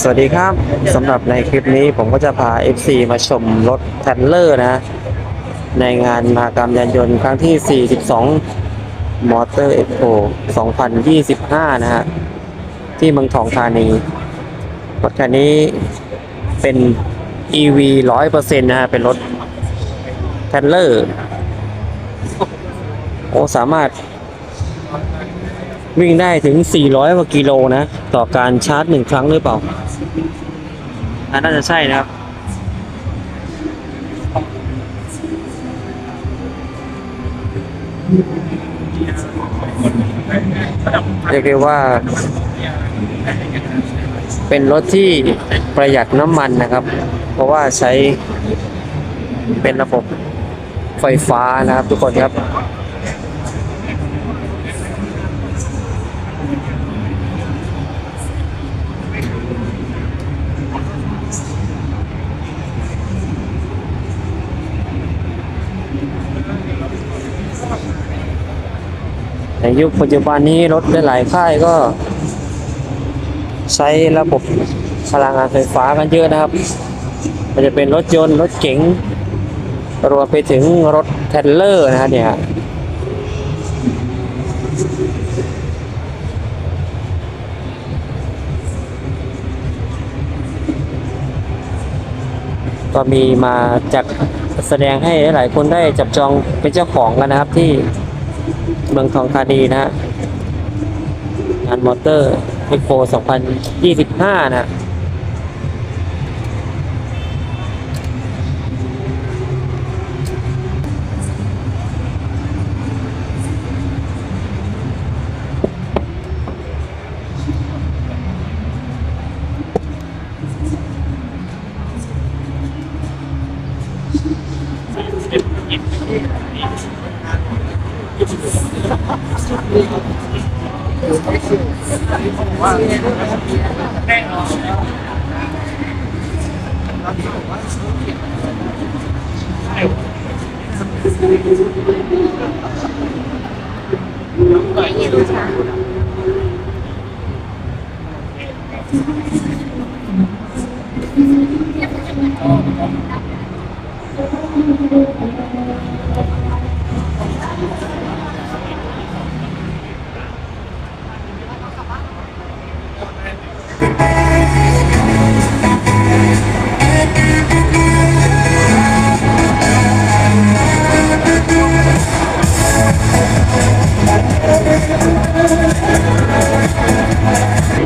สวัสดีครับสำหรับในคลิปนี้ผมก็จะพา FC มาชมรถแทนเลอร์นะ ในงานมากรรมยานยนต์ครั้งที่ 42 มอเตอร์เอ็กโป2025 นะฮะ ที่เมืองทองธานี รถคันนี้เป็น EV 100%นะฮะ เป็นรถแทนเลอร์โอ้สามารถ วิ่งได้ถึง 400กว่ากิโลนะ ต่อการชาร์จหนึ่งครั้งหรือเปล่าอ่าน่าจะใช่นะครับเรียกได้ว่า เป็นรถที่ประหยัดน้ำมันนะครับ เพราะว่าใช้เป็นระบบไฟฟ้านะครับทุกคนครับ ในยุคปัจจุบันนี้รถหลายๆค่ายก็ ใช้ระบบพลังงานไฟฟ้ากันเยอะนะครับ มันจะเป็นรถยนต์รถเก๋งรวมไปถึงรถเทรลเลอร์นะฮะเนี่ยก็มีมาจากแสดงให้หลายคนได้จับจองเป็นเจ้าของกันนะครับที่ เมืองทองธานีนะฮะงานมอเตอร์เอ็กโป2025 นะ เ